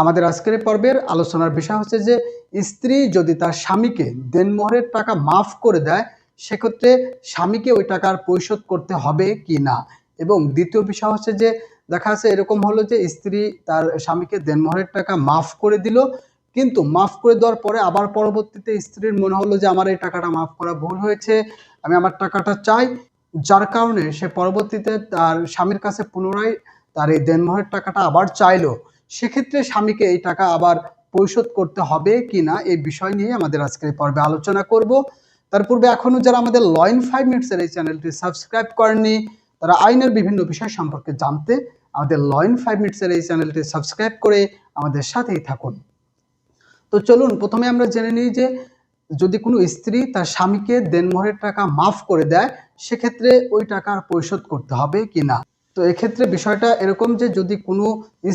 আমাদের আজকের পর্বের আলোচনার বিষয় হচ্ছে যে, স্ত্রী যদি তার স্বামীকে দেনমোহরের টাকা মাফ করে দেয়, সেক্ষেত্রে স্বামীকে ওই টাকার পরিশোধ করতে হবে কি না? এবং দ্বিতীয় বিষয় হচ্ছে যে, দেখা যাচ্ছে এরকম হলো যে, স্ত্রী তার স্বামীকে দেনমোহরের টাকা মাফ করে দিল, কিন্তু মাফ করে দেওয়ার পরে আবার পরবর্তীতে স্ত্রীর মনে হলো যে, আমার এই টাকাটা মাফ করা ভুল হয়েছে, আমি আমার টাকাটা চাই। যার কারণে সে পরবর্তীতে তার স্বামীর কাছে পুনরায় তার এই দেনমোহরের টাকাটা আবার চাইলো। সেক্ষেত্রে স্বামীকে এই টাকা আবার পরিশোধ করতে হবে কি না এই বিষয় নিয়ে আমাদের আজকের পর্বে আলোচনা করব। তার পূর্বে এখনও যারা আমাদের লয়েন ফাইভ মিনিটসের এই চ্যানেলটি সাবস্ক্রাইব করেননি, তারা আইনের বিভিন্ন বিষয় সম্পর্কে জানতে আমাদের লয়েন ফাইভ মিনিটসের এই চ্যানেলটি সাবস্ক্রাইব করে আমাদের সাথেই থাকুন। তো চলুন, প্রথমে আমরা জেনে নিই যে যদি কোনো স্ত্রী তার স্বামীকে দেনমোহরের টাকা মাফ করে দেয়, সেক্ষেত্রে ওই টাকা পরিশোধ করতে হবে কি না? তো এক্ষেত্রে বিষয়টা এরকম যে যদি কোনো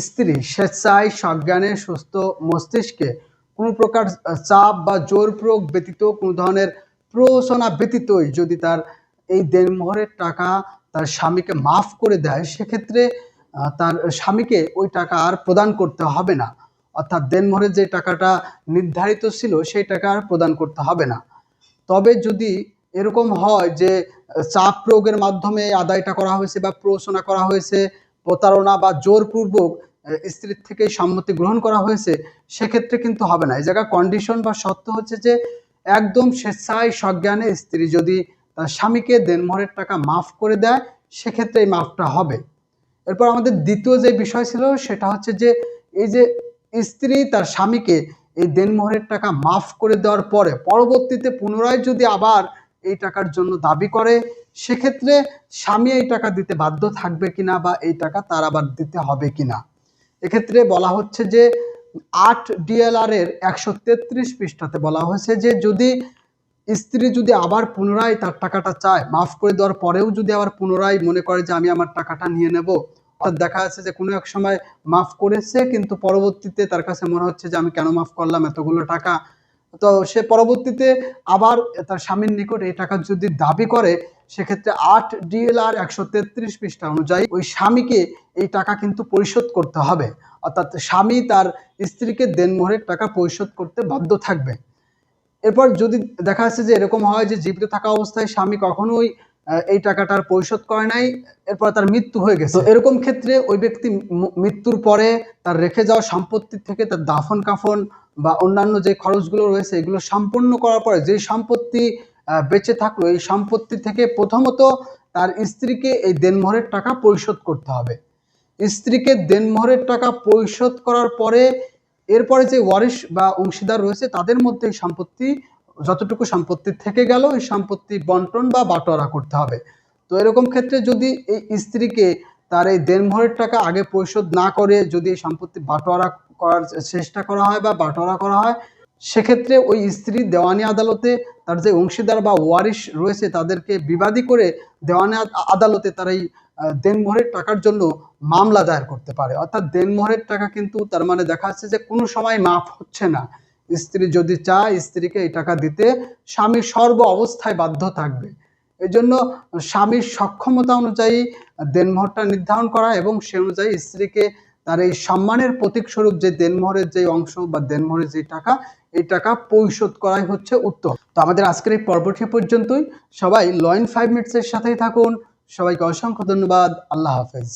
স্ত্রী স্বেচ্ছায় সজ্ঞানে সুস্থ মস্তিষ্কে কোনো প্রকার চাপ বা জোর প্রয়োগ ব্যতীত কোনো ধরনের প্ররোচনা ব্যতীতই যদি তার এই দেনমোহরের টাকা তার স্বামীকে মাফ করে দেয়, সেক্ষেত্রে তার স্বামীকে ওই টাকা আর প্রদান করতে হবে না। অর্থাৎ দেনমোহরের যে টাকাটা নির্ধারিত ছিল, সেই টাকা আর প্রদান করতে হবে না। তবে যদি এরকম হয় যে, চাপ প্রয়োগের মাধ্যমে আদায়টা করা হয়েছে বা প্ররোচনা করা হয়েছে, প্রতারণা বা জোরপূর্বক স্ত্রীর থেকে সম্মতি গ্রহণ করা হয়েছে, সেক্ষেত্রে কিন্তু হবে না। এই জায়গায় কন্ডিশন বা সত্য হচ্ছে যে, একদম স্বেচ্ছায় সজ্ঞানে স্ত্রী যদি তার স্বামীকে দেনমোহরের টাকা মাফ করে দেয়, সেক্ষেত্রে এই মাফটা হবে। এরপর আমাদের দ্বিতীয় যে বিষয় ছিল, সেটা হচ্ছে যে, এই যে স্ত্রী তার স্বামীকে এই দেনমোহরের টাকা মাফ করে দেওয়ার পরে, পরবর্তীতে পুনরায় যদি আবার এই টাকার জন্য দাবি করে, সেক্ষেত্রে স্বামী এই টাকা দিতে বাধ্য থাকবে কিনা বা এই টাকা তার আবার দিতে হবে কিনা? এক্ষেত্রে বলা হচ্ছে যে, আট ডিএলআর এর একশো তেত্রিশ পৃষ্ঠাতে বলা হয়েছে যে, যদি স্ত্রী যদি আবার পুনরায় তার টাকাটা চায়, মাফ করে দেওয়ার পরেও যদি আবার পুনরায় মনে করে যে, আমি আমার টাকাটা নিয়ে নেব অর্থাৎ দেখা যাচ্ছে যে, কোনো এক সময় মাফ করেছে, কিন্তু পরবর্তীতে তার কাছে মনে হচ্ছে যে, আমি কেন মাফ করলাম এতগুলো টাকা? তো সে পরবর্তীতে আবার তার স্বামীর নিকট এই টাকা যদি দাবি করে, সেক্ষেত্রে আট ডিএলআর একশো তেত্রিশ পৃষ্ঠা অনুযায়ী ওই স্বামীকে এই টাকা কিন্তু পরিশোধ করতে হবে। অর্থাৎ স্বামী তার স্ত্রীকে দেনমোহরের টাকা পরিশোধ করতে বাধ্য থাকবে। এরপর যদি দেখা যাচ্ছে যে এরকম হয় যে জীবিত থাকা অবস্থায় স্বামী কখনোই এই টাকাটার পরিশোধ করে নাই, এরপর তার মৃত্যু হয়ে গেছে। এরকম ক্ষেত্রে ওই ব্যক্তি মৃত্যুর পরে তার রেখে যাওয়া সম্পত্তি থেকে তার দাফন কাফন বা অন্যান্য যে খরচগুলো রয়েছে, এগুলো সম্পন্ন করার পরে যে সম্পত্তি বেঁচে থাকল, এই সম্পত্তি থেকে প্রথমত তার স্ত্রীকে এই দেনমোহরের টাকা পরিশোধ করতে হবে। স্ত্রীকে দেনমোহরের টাকা পরিশোধ করার পরে, এরপরে যে ওয়ারিশ বা অংশীদার রয়েছে, তাদের মধ্যে এই সম্পত্তি, যতটুকু সম্পত্তি থেকে গেল, এই সম্পত্তি বন্টন বা বাটোয়ারা করতে হবে। তো এরকম ক্ষেত্রে যদি এই স্ত্রীকে তার এই দেনমোহরের টাকা আগে পরিশোধ না করে, যদি এই সম্পত্তি বাটোয়ারা করার চেষ্টা করা হয় বা বাটোয়ারা করা হয়, সেক্ষেত্রে ওই স্ত্রী দেওয়ানি আদালতে তার যে অংশীদার বা ওয়ারিশ রয়েছে তাদেরকে বিবাদী করে দেওয়ানি আদালতে তার এই দেনমোহরের টাকার জন্য মামলা দায়ের করতে পারে। অর্থাৎ দেনমোহরের টাকা কিন্তু তার মানে দেখা যাচ্ছে যে কোনো সময় মাফ হচ্ছে না। স্ত্রী যদি চায় স্ত্রীকে এই টাকা দিতে, স্বামী সর্ব অবস্থায় বাধ্য থাকবে। এই জন্য স্বামীর সক্ষমতা অনুযায়ী দেনমোহরটা নির্ধারণ করা এবং সে অনুযায়ী স্ত্রীকে তার এই সম্মানের প্রতীক স্বরূপ যে দেনমোহরের যে অংশ বা দেনমোহরের যে টাকা, এই টাকা পরিশোধ করাই হচ্ছে উত্তর তো আমাদের আজকের এই পর্বটি পর্যন্তই। সবাই লয়েন ফাইভ মিনিটসের সাথেই থাকুন। সবাইকে অসংখ্য ধন্যবাদ। আল্লাহ হাফেজ।